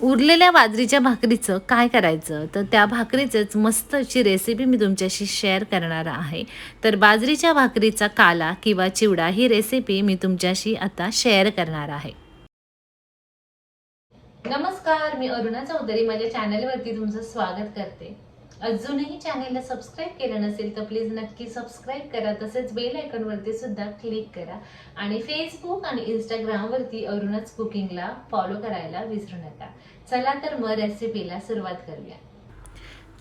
उरलेल्या बाजरीच्या भाकरीचं काय करायचं? तर त्या भाकरीचंच मस्त अशी रेसिपी मी तुमच्याशी शेअर करणार आहे. तर बाजरीच्या भाकरीचा काला किंवा चिवडा ही रेसिपी मी तुमच्याशी आता शेअर करणार आहे. नमस्कार मी अरुणा चौधरी. माझ्या चॅनलवरती तुमचं स्वागत करते. अजूनही चॅनलला सबस्क्राईब केलं नसेल तर प्लीज नक्की सबस्क्राईब करा. तसेच बेल आयकॉनवरती सुद्धा क्लिक करा. आणि फेसबुक आणि इंस्टाग्रामवरती अरुणच कुकिंगला फॉलो करायला विसरू नका. चला तर मग रेसिपीला सुरुवात करूया.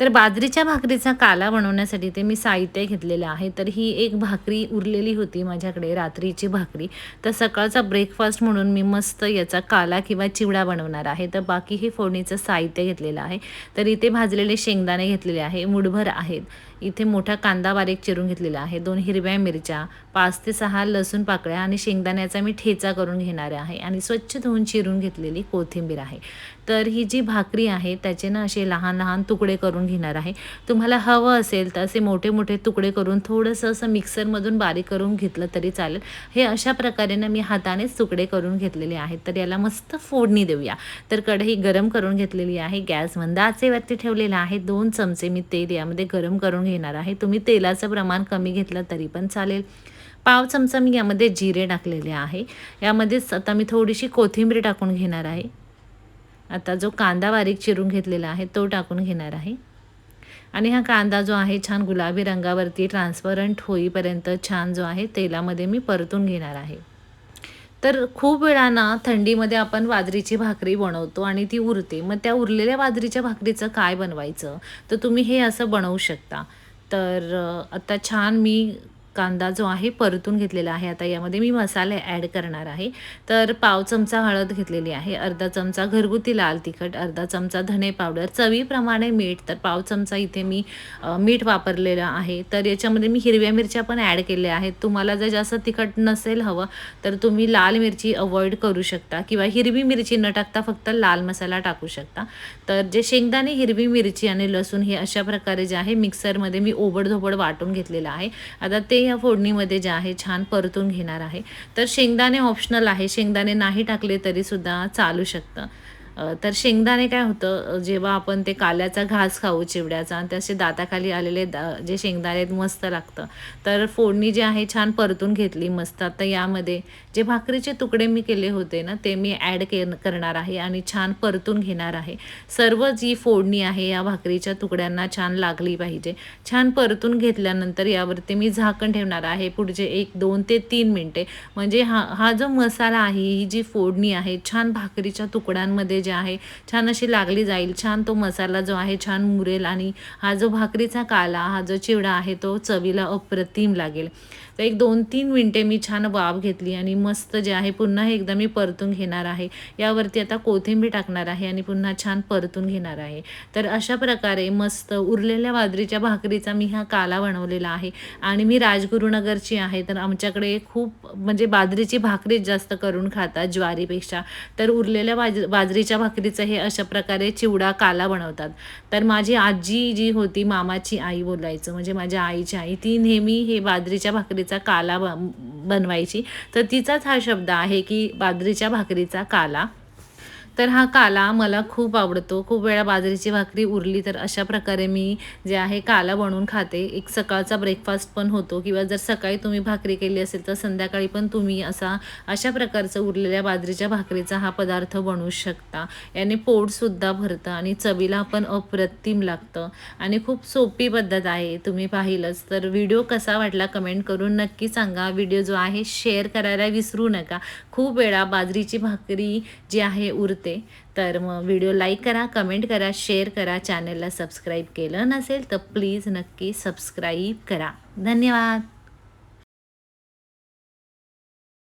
तर बाजरीच्या भाकरीचा काला बनवण्यासाठी ते मी साहित्य घेतलेलं आहे. तर ही एक भाकरी उरलेली होती माझ्याकडे रात्रीची भाकरी. तर सकाळचा ब्रेकफास्ट म्हणून मी मस्त याचा काला किंवा चिवडा बनवणार आहे. तर बाकी हे फोडणीचं साहित्य घेतलेलं आहे. तर इथे भाजलेले शेंगदाणे घेतलेले आहे. मुठभर आहेत. इथे मोठा कांदा बारीक चिरून घेतलेला आहे. दोन हिरव्या मिरच्या पाच ते सहा लसूण पाकळ्या आणि शेंगदाण्याचा मी ठेचा करून घेणार आहे आणि स्वच्छ धुवून चिरून घेतलेली कोथिंबीर आहे. तर ही जी भाकरी आहे त्याचे ना असे लहान लहान तुकडे करून घेणार आहे. तुम्हाला हवं असेल तर असे मोठे मोठे तुकडे करून थोडंसं असं मिक्सरमधून बारीक करून घेतलं तरी चालेल. हे अशा प्रकारे ना मी हातानेच तुकडे करून घेतलेले आहेत. तर याला मस्त फोडणी देऊया. तर कढई गरम करून घेतलेली आहे. गॅस मंद आचेवरती ठेवलेला आहे. दोन चमचे मी तेल यामध्ये गरम करून घेणार आहे. तुम्ही तेलाचं प्रमाण कमी घेतलं तरी पण चालेल. पाव चमचा मी यामध्ये जिरे टाकलेले आहे. यामध्येच आता मी थोडीशी कोथिंबीर टाकून घेणार आहे. आता जो कांदा बारीक चिरून घेतलेला आहे तो टाकून घेणार आहे. आणि हा कांदा जो आहे छान गुलाबी रंगावरती ट्रान्सपरंट होईपर्यंत छान जो आहे तेलामध्ये मी परतून घेणार आहे. तर खूप वेळा ना थंडीमध्ये आपण बाजरीची भाकरी बनवतो आणि ती उरते. मग त्या उरलेल्या बाजरीच्या भाकरीचं काय बनवायचं? तर तुम्ही हे असं बनवू शकता. तर आता छान मी कांदा जो आहे परतून घेतलेला आहे. आता यामध्ये मी मसाले ॲड करणार आहे. तर पाव चमचा हळद घेतलेली आहे. अर्धा चमचा घरगुती लाल तिखट अर्धा चमचा धने पावडर. चवीप्रमाणे मीठ. तर पाव चमचा इथे मी मीठ वापरलेलं आहे. तर याच्यामध्ये मी हिरव्या मिरच्या पण ॲड केल्या आहेत. तुम्हाला जर जास्त तिखट नसेल हवं तर तुम्ही लाल मिरची अवॉइड करू शकता किंवा हिरवी मिरची न टाकता फक्त लाल मसाला टाकू शकता. तर जे शेंगदाणे हिरवी मिरची आणि लसूण हे अशा प्रकारे जे आहे मिक्सरमध्ये मी ओबडधोबड वाटून घेतलेलं आहे. आता ते या फोडणीमध्ये जे आहे छान परतून घेणार आहे. तर शेंगदाणे ऑप्शनल आहे. शेंगदाणे नाही टाकले तरीसुद्धा चालू शकतं. तर शेंगदाणे काय होतं जेव्हा आपण ते काल्याचा घास खाऊ चिवड्याचा आणि तसे दाताखाली आलेले दा जे शेंगदाणे आहेत मस्त लागतं. तर फोडणी जी आहे छान परतून घेतली मस्त. आता यामध्ये जे भाकरीचे तुकडे मी केले होते ना ते मी ॲड के करणार आहे आणि छान परतून घेणार आहे. सर्व जी फोडणी आहे या भाकरीच्या तुकड्यांना छान लागली पाहिजे. छान परतून घेतल्यानंतर यावरती मी झाकण ठेवणार आहे पुढचे एक दोन ते तीन मिनटे. म्हणजे हा हा जो मसाला आहे ही जी फोडणी आहे छान भाकरीच्या तुकड्यांमध्ये जे आहे छान अशी लागली जाईल. छान तो मसाला जो आहे छान मुरेल आणि हा जो भाकरीचा काला हा जो चिवडा आहे तो चवीला अप्रतिम लागेल. तर एक दोन तीन मिनटे मी छान वाफ घेतली आणि मस्त जे आहे पुन्हा एकदा मी परतून घेणार आहे. यावरती आता कोथिंबीर टाकणार आहे आणि पुन्हा छान परतून घेणार आहे. तर अशा प्रकारे मस्त उरलेल्या बाजरीच्या भाकरीचा मी हा काला बनवलेला आहे. आणि मी राजगुरुनगरची आहे तर आमच्याकडे खूप म्हणजे बाजरीची भाकरीच जास्त करून खातात ज्वारीपेक्षा. तर उरलेल्या बाज बाजरीच्या भाकरीचं हे अशा प्रकारे चिवडा काला बनवतात. तर माझी आजी जी होती मामाची आई बोलायचं म्हणजे माझ्या आईची आई ती नेहमी हे बाजरीच्या भाकरीचा काला ब बनवायची. तर तिचाच हा शब्द आहे की बाजरीच्या भाकरीचा काला. तर हा काला मला खूप आवडतो. खूप वेळा बाजरीची भाकरी उरली तर अशा प्रकारे मी जे आहे काला बनवून खाते. एक सकाळचा ब्रेकफास्ट पण होतो किंवा जर सकाळी तुम्ही भाकरी केली असेल तर संध्याकाळी पण तुम्ही असा अशा प्रकारचं उरलेल्या बाजरीच्या भाकरीचा हा पदार्थ बनवू शकता. याने पोटसुद्धा भरतं आणि चवीला पण अप्रतिम लागतं. आणि खूप सोपी पद्धत आहे. तुम्ही पाहिलंच. तर व्हिडिओ कसा वाटला कमेंट करून नक्की सांगा. व्हिडिओ जो आहे शेअर करायला विसरू नका. खूप वेळा बाजरीची भाकरी जी आहे उरते. तर मग व्हिडिओ लाईक करा कमेंट करा शेअर करा चॅनलला सबस्क्राईब केलं नसेल तर प्लीज नक्की सबस्क्राईब करा. धन्यवाद.